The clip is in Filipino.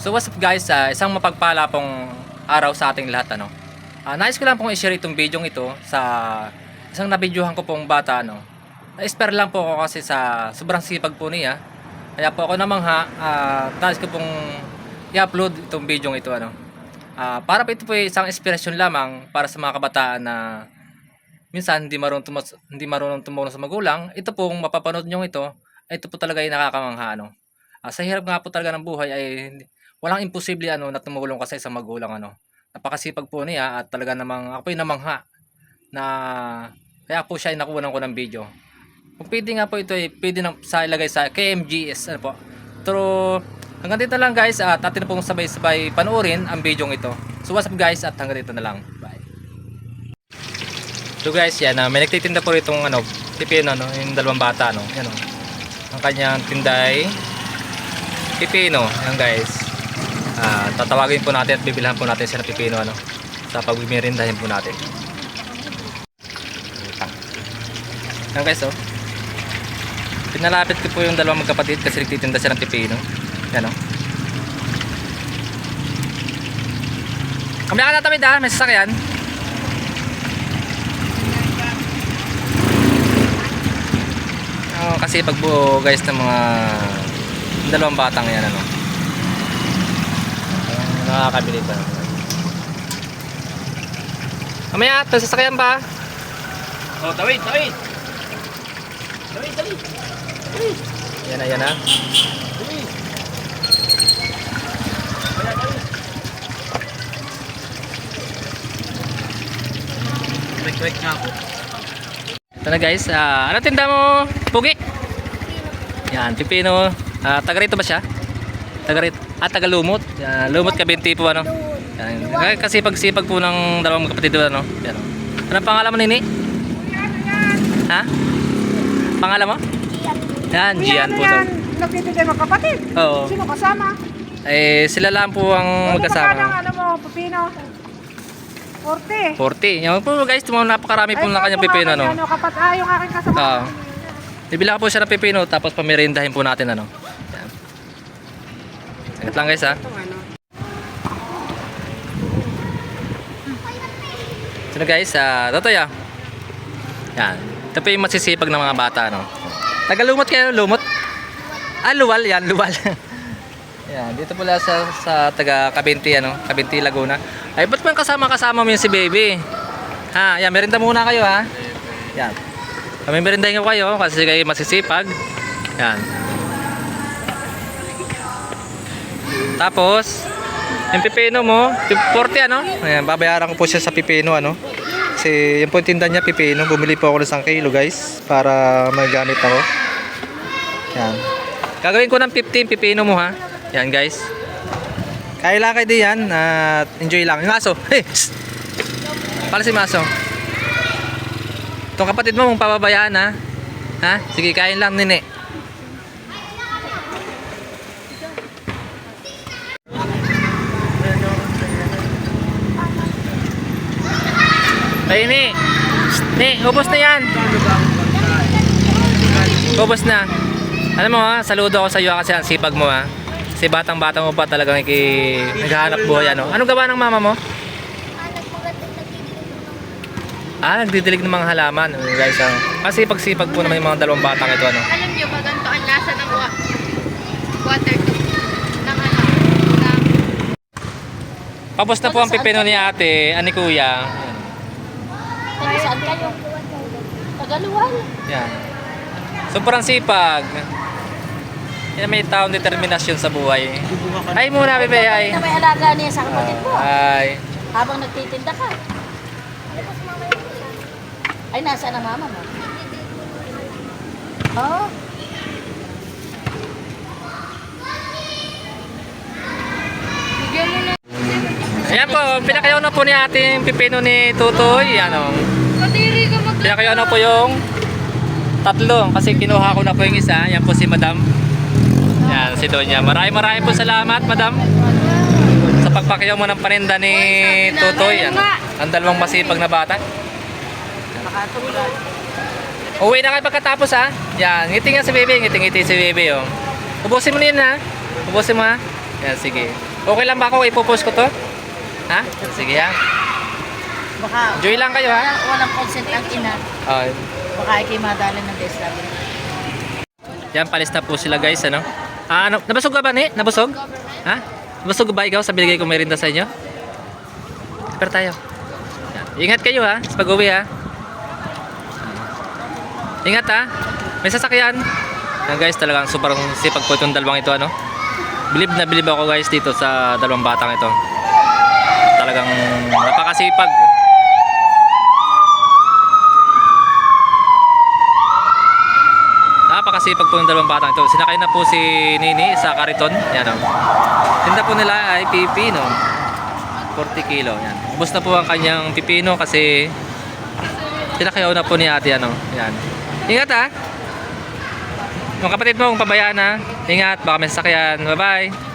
So what's up guys, Ah, isang mapagpala pong araw sa ating lahat ano. Ah, nais ko lang pong i-share itong video ito sa isang nabidyohan ko pong bata ano. Na-spare lang po ako kasi sa sobrang sipag po niya. Kaya po ako namangha, ah, nais ko pong i-upload itong video ito ano. Ah, para po ito po isang inspirasyon lamang para sa mga kabataan na minsan hindi marunong tumas, hindi marunong tumulong sa magulang. Ito pong mapapanood nyo ito, ito po talaga yung nakakamangha ano. Ah, sa hirap nga po talaga ng buhay ay walang imposible ano na tumulong ka sa magulang ano. Napakasipag po niya at talaga namang ako yung namangha na kaya po siya nakuha ko ng video. Kung pwede nga po ito ay pwede na sa ilagay sa KMGS ano po. Pero hanggang dito lang guys at atin pong sabay-sabay panoorin ang video ito. So what's up guys at hanggang dito na lang. Bye. So guys, yan, ah, may nagtitinda po itong ano, pipino, no, yung dalawang bata, no, yan, no. Ang kanyang tinday, pipino, yan guys. Ah, tatawagin po natin at bibilhan po natin siya ng pipino, ano, sa pagmimirindahin po natin. Yan guys, oh. Pinalapit ko po yung dalawang magkapatid kasi nagtitinda siya ng pipino. Yan, oh. Kamaya ka na tawid ah, may sasakyan. Oh, kasi pagbuo guys ng mga dalawang batang yan ano. Nakakabili pa. Mamaya, ito sasakyan pa. Oh, tawid, tawid. Tawid, tawid. Yan na, yan na. Tawid. Kaya, tawid. Wait, nga ako. Ito na guys, ah, ano tinda mo? Pugi? Yan, pipino. Ah, taga rito ba siya? Taga rito. Ah, taga lumot. Yan, lumot ka binti po ano. Yan. Kasi pagsipag po ng dalawang magkapatid doon ano. Yan. oh. Ano pangalan mo nini? Ha? Pangalan mo? Yan, Gian po daw. Nagtitigay mga kapatid. Oo. Sino kasama? Eh, sila lang po ang Magkasama. magkasama. ano mo, pipino? 40. 40. Yan po guys, tumawag napakarami po ng kanyang pipino no. Ano, kapat, ah, yung aking kasama. Oo. Bibila po siya ng pipino tapos pamirindahin po natin ano. Yan. Saglit lang guys ha. So na guys, ah, Totoy ah. Yan. Ito po yung masisipag ng mga bata no. Tagalumot kayo, lumot. Ah, luwal yan, luwal. yan, dito pala sa sa taga Kabinti ano, Kabinti Laguna. Ay, ba't man kasama-kasama mo yung si baby? Ha, yan, merinda muna kayo ha. Yan. Kami merindahin ko kayo kasi kayo masisipag. Yan. Tapos, yung pipino mo, 40 ano? Ayan, babayaran ko po siya sa pipino ano. Kasi yung po yung tinda niya pipino, bumili po ako ng 1 kilo guys para may gamit ako. Yan. Gagawin ko ng 15 pipino mo ha. Yan guys. Kaya lang kayo diyan at enjoy lang. Yung aso, hey! Para si Maso. Itong kapatid mo mong pababayaan ha. Ha? Sige, kain lang nini. Ay, ni. Ni, ubos na yan. Ubos na. Alam mo ha, saludo ako sa iyo kasi ang sipag mo ha. Kasi batang-batang mo pa talagang iki naghahanap buhay ano. Anong gawa ng mama mo? Ah, nagdidilig ng mga halaman. Ano, guys, ah. Kasi pagsipag po naman yung mga dalawang batang ito ano. Alam niyo ba ganito ang lasa ng wa- water to ng ano ng Tapos na po ang pipino ni ate, ani kuya. Kayo? Tagaluwal. Yan. Sobrang sipag. Yan may taong determinasyon sa buhay. Ay muna, bebe, ay. Na may alaga niya sa kapatid ko. Ay. Habang nagtitinda ka. Ay, nasaan ang mama mo? Oh, Ayan po, pinakayaw na po ni ate yung pipino ni Tutoy. Ano, Kadiri ka mag... pinakayaw na po yung tatlo. Kasi kinuha ko na po yung isa. Yan po si Madam. Yan, si Donya. Maraming maraming po salamat, Madam. Sa pagpakayaw mo ng paninda ni Tutoy. Ano, ang dalawang masipag na bata. Uwi na kayo pagkatapos ha. Yan, ngiti nga si Bebe, ngiti-ngiti si Bebe oh. Ubusin mo na yun ha. Ubusin mo ha. Yan, sige. Okay lang ba ako ipopost ko to? Ha? Sige ha. Baka Enjoy lang kayo ha. walang, walang consent ang ina. Okay. Baka ikay madalan ng DSW. Yan, palis na po sila guys, ano? Ah, ano, nabusog ka ba ni? Nabusog? Ha? Nabusog ba ikaw sa binigay ko merinda sa inyo? Pero tayo. Yan. Ingat kayo ha, sa pag-uwi ha. Ingat ha. May sasakyan. Yan guys, talagang super sipag po itong dalawang ito, ano? Bilib na bilib ako guys dito sa dalawang batang ito. Talagang napakasipag. Napakasipag po ng dalawang batang ito. Sinakay na po si Nini sa kariton. Yan o. Tinda po nila ay pipino. 40 kilo. Yan. Ubus na po ang kanyang pipino kasi sinakayaw na po ni ate ano. Yan. Ingat ha. Yung kapatid mo kung pabayaan ha. Ingat. Baka may sasakyan. Bye bye.